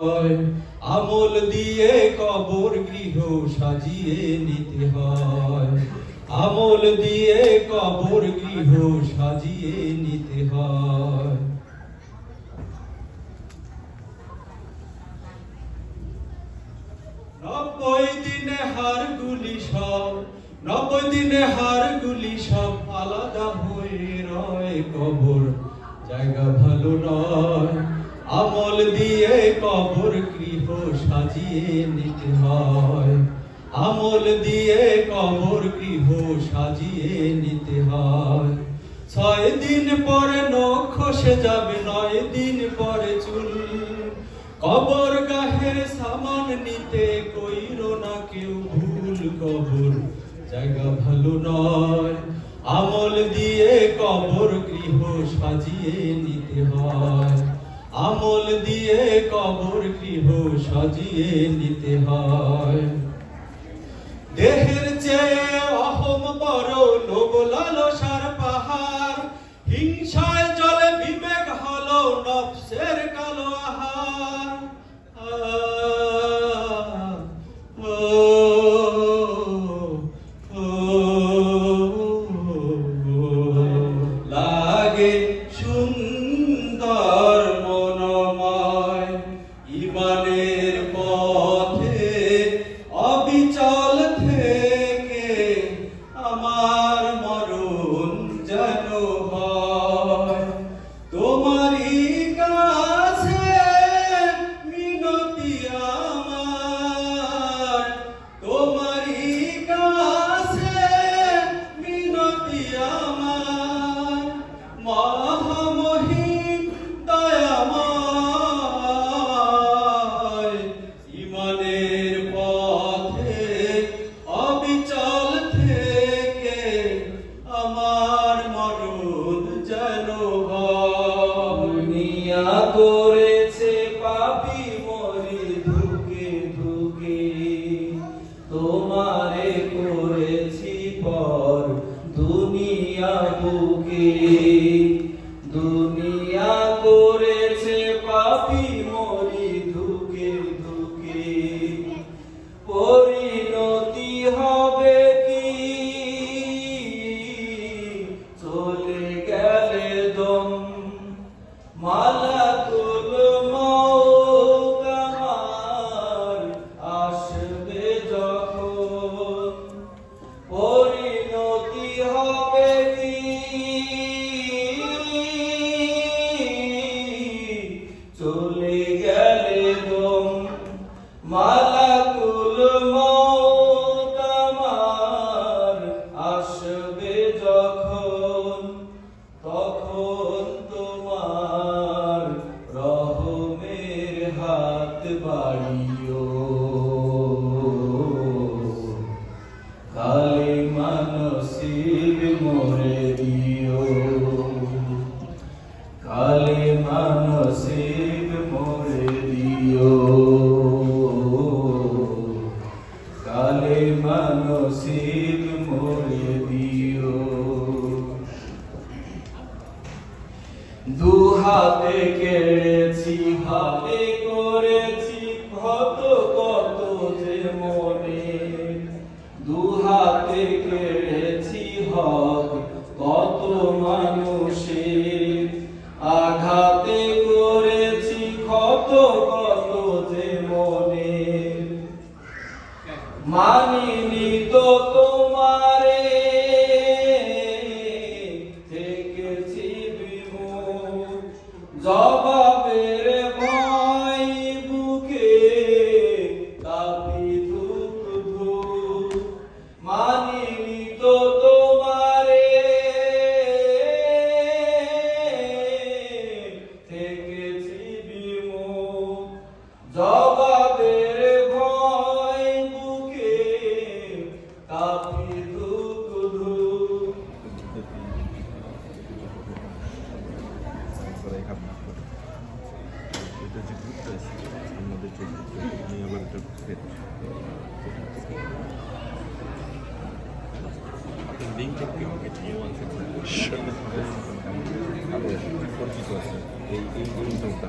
আমল দিয়ে কবর গৃহ সাজিয়ে নিতে হয়। আমল দিয়ে কবর গৃহ সাজিয়ে নিতে হয়। নব্বই দিনে হার গুলি সব, নব্বই দিনে সব আলাদা হয়ে রয় কবর। জায়গা ভালো নয় আমল দিয়ে কবর গৃহ সাজিয়ে নিতে হয়। আমল দিয়ে কবর গৃহ সাজিয়ে নিতে হয়। ছয় দিন পরে নখ যাবে, নয় দিন পরে চুল। কবর গাহে সামান নিতে কইরো না কেউ ভুল কবর, জায়গা ভালো নয়। আমল দিয়ে কবর গৃহ সাজিয়ে নিতে হয়। আমল দিয়ে কবর গৃহ সাজিয়ে নিতে হয়। দেহের চেয়ে অহম বড় লোভ লালসার মানিনি তো তোমারে থেকেছি বিমুখ জবাবের ভয় বুকে তাপি ধুক ধুক মানিনি তো তোমারে থেকেছি বিমুখ আমাদের যে গ্রুপটা আমি আবার আপনার লিঙ্কটা কি আমাকে দিয়ে পরিচিত আছে এই এই এই লিঙ্কটা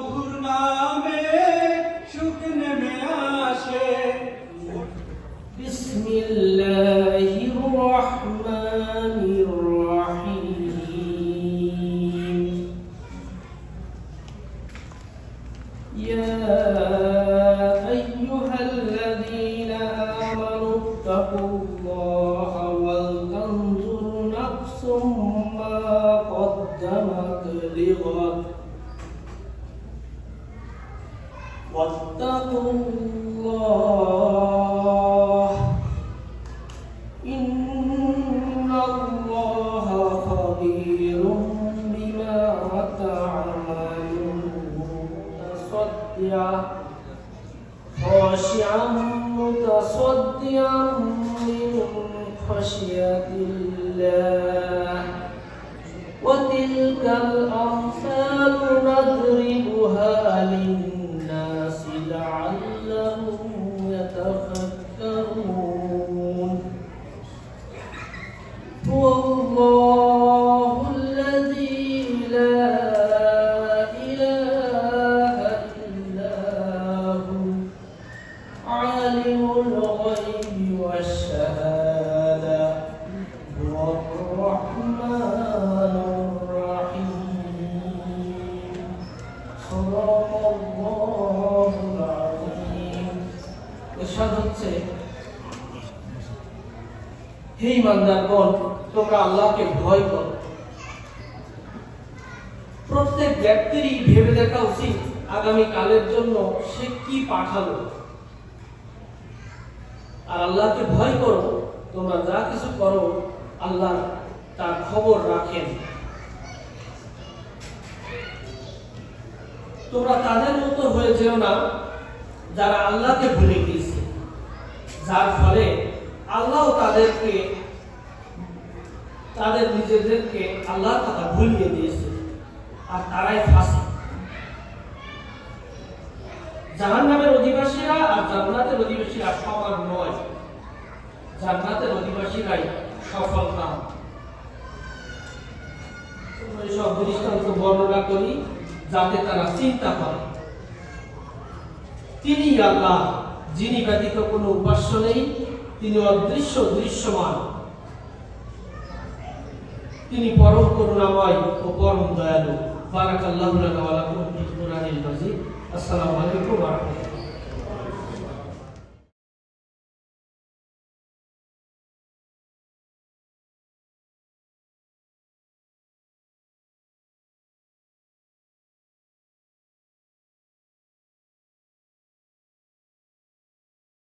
প্রভুর নামে সুখ নেমে আসে। বিসমিল্লাহ। متصدعا من خشية للناس لعلهم يتفكرون হে ইমানদারগণ তোমরা আল্লাহকে ভয় করো। প্রত্যেক ব্যক্তিরই ভেবে দেখা উচিত আগামী কালের জন্য সে কি পাঠালো। আর আল্লাহকে ভয় করো, তোমরা যা কিছু করো আল্লাহ তার খবর রাখেন। তোমরা তাদের মতো হয়ে যেও না যারা আল্লাহকে ভুলে গিয়েছে। যার ফলে আল্লাহ তাদেরকে, তাদের নিজেদেরকে আল্লাহর কথা ভুলিয়ে দিয়েছে, আর তারাই ফাঁসে। জাহান্নামের অধিবাসীরা আর জান্নাতের অধিবাসীরা সমান নয়। জান্নাতের অধিবাসীরাই সফল কাম সব দৃষ্টান্ত বর্ণনা করি যাতে তারা চিন্তা করে। তিনি আল্লাহ, যিনি ব্যতীত কোনো উপাস্য নেই, তিনি অদৃশ্য দৃশ্যমান। তিনি পরম করুণাময় ও পরম দয়ালু। বারাকাল্লাহু লানা আসসালামু আলাইকুম ওয়া